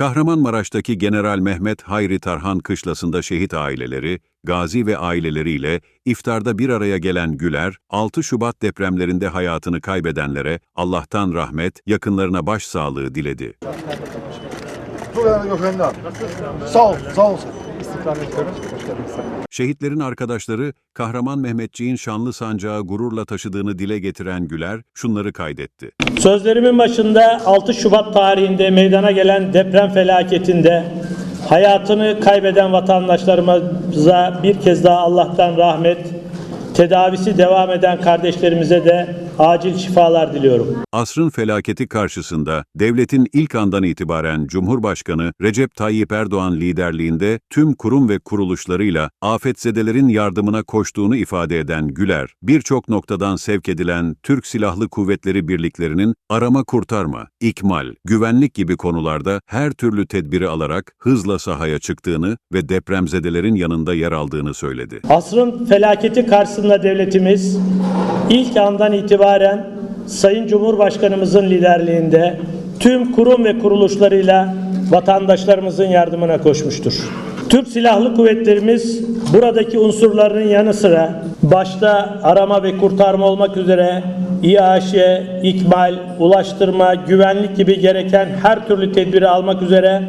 Kahramanmaraş'taki General Mehmet Hayri Tarhan kışlasında şehit aileleri, gazi ve aileleriyle iftarda bir araya gelen Güler, 6 Şubat depremlerinde hayatını kaybedenlere Allah'tan rahmet, yakınlarına başsağlığı diledi. Çok önemli Gökhan abi. Sağ ol, Şehitlerin arkadaşları, kahraman Mehmetçiğin şanlı sancağı gururla taşıdığını dile getiren Güler, şunları kaydetti. Sözlerimin başında 6 Şubat tarihinde meydana gelen deprem felaketinde hayatını kaybeden vatandaşlarımıza bir kez daha Allah'tan rahmet, tedavisi devam eden kardeşlerimize de acil şifalar diliyorum. Asrın felaketi karşısında devletin ilk andan itibaren Cumhurbaşkanı Recep Tayyip Erdoğan liderliğinde tüm kurum ve kuruluşlarıyla afetzedelerin yardımına koştuğunu ifade eden Güler, birçok noktadan sevk edilen Türk Silahlı Kuvvetleri birliklerinin arama kurtarma, ikmal, güvenlik gibi konularda her türlü tedbiri alarak hızla sahaya çıktığını ve depremzedelerin yanında yer aldığını söyledi. Asrın felaketi karşısında devletimiz ilk andan itibaren Sayın Cumhurbaşkanımızın liderliğinde tüm kurum ve kuruluşlarıyla vatandaşlarımızın yardımına koşmuştur. Türk Silahlı Kuvvetlerimiz buradaki unsurların yanı sıra başta arama ve kurtarma olmak üzere İAŞ, ikmal, ulaştırma, güvenlik gibi gereken her türlü tedbiri almak üzere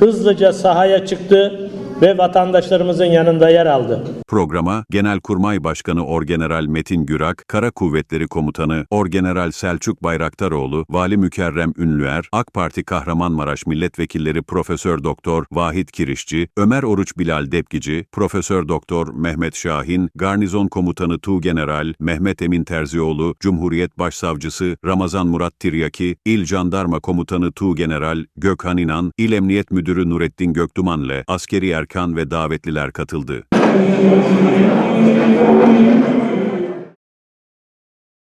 hızlıca sahaya çıktı ve vatandaşlarımızın yanında yer aldı. Programa Genelkurmay Başkanı Orgeneral Metin Gürak, Kara Kuvvetleri Komutanı Orgeneral Selçuk Bayraktaroğlu, Vali Mükerrem Ünlüer, AK Parti Kahramanmaraş Milletvekilleri Profesör Doktor Vahit Kirişçi, Ömer Oruç Bilal Depgici, Profesör Doktor Mehmet Şahin, Garnizon Komutanı Tuğgeneral Mehmet Emin Terzioğlu, Cumhuriyet Başsavcısı Ramazan Murat Tiryaki, İl Jandarma Komutanı Tuğgeneral Gökhan İnan, İl Emniyet Müdürü Nurettin Göktuman'le askeri erkan ve davetliler katıldı. Thank you.